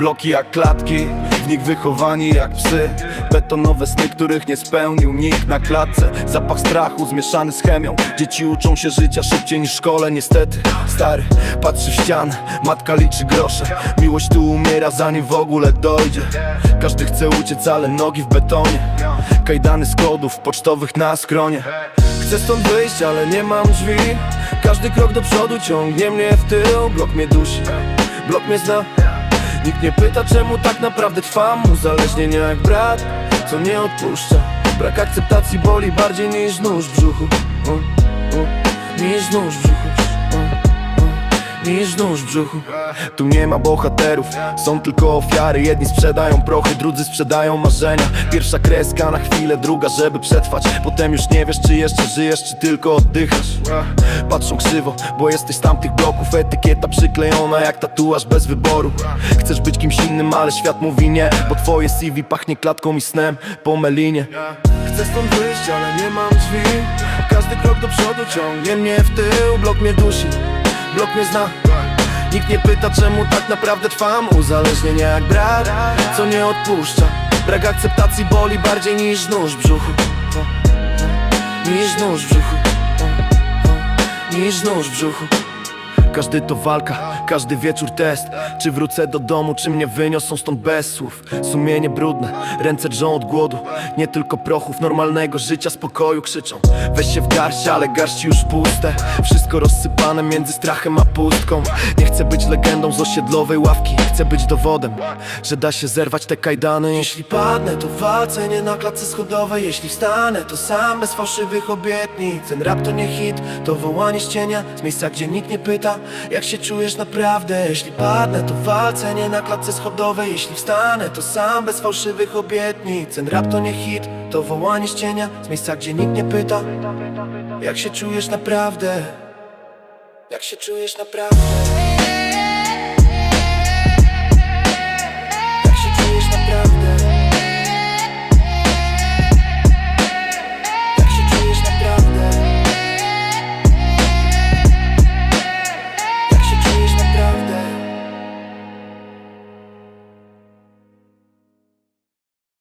Bloki jak klatki, w nich wychowani jak psy. Betonowe sny, których nie spełnił nikt na klatce. Zapach strachu zmieszany z chemią. Dzieci uczą się życia szybciej niż w szkole niestety. Stary patrzy w ścianę, matka liczy grosze. Miłość tu umiera zanim w ogóle dojdzie. Każdy chce uciec, ale nogi w betonie. Kajdany z kodów pocztowych na skronie. Chcę stąd wyjść, ale nie mam drzwi. Każdy krok do przodu ciągnie mnie w tył. Blok mnie dusi, blok mnie zna Nikt nie pyta czemu tak naprawdę trwam Uzależnienia jak brat, co nie odpuszcza. Brak akceptacji boli bardziej niż nóż w brzuchu. O, o, Niż nóż w brzuchu Niż nóż w brzuchu. Tu nie ma bohaterów, są tylko ofiary. Jedni sprzedają prochy, drudzy sprzedają marzenia. Pierwsza kreska na chwilę, druga żeby przetrwać. Potem już nie wiesz czy jeszcze żyjesz, czy tylko oddychasz. Patrzą krzywo, bo jesteś z tamtych bloków. Etykieta przyklejona jak tatuaż bez wyboru. Chcesz być kimś innym, ale świat mówi nie Bo twoje CV pachnie klatką i snem po melinie. Chcę stąd wyjść, ale nie mam drzwi. Każdy krok do przodu ciągnie mnie w tył Blok mnie dusi, blok mnie zna. Nikt nie pyta czemu tak naprawdę trwam. Uzależnienie jak brat, co nie odpuszcza. Brak akceptacji boli bardziej niż nóż w brzuchu. Niż nóż w brzuchu. Niż nóż w brzuchu każdy to walka, każdy wieczór test. Czy wrócę do domu, czy mnie wyniosą stąd bez słów? Sumienie brudne, ręce drżą od głodu. Nie tylko prochów normalnego życia, spokoju krzyczą. Weź się w garść, ale garści już puste. Wszystko rozsypane między strachem a pustką. Nie chcę być legendą z osiedlowej ławki. Chcę być dowodem, że da się zerwać te kajdany. Jeśli padnę, to walczę nie na klatce schodowej. Jeśli wstanę, to sam bez fałszywych obietnic. Ten rap to nie hit, to wołanie z cienia Z miejsca, gdzie nikt nie pyta, jak się czujesz naprawdę? Jeśli padnę, to walczę nie na klatce schodowej. Jeśli wstanę, to sam bez fałszywych obietnic. Ten rap to nie hit, to wołanie z cienia Z miejsca, gdzie nikt nie pyta, jak się czujesz naprawdę? Jak się czujesz naprawdę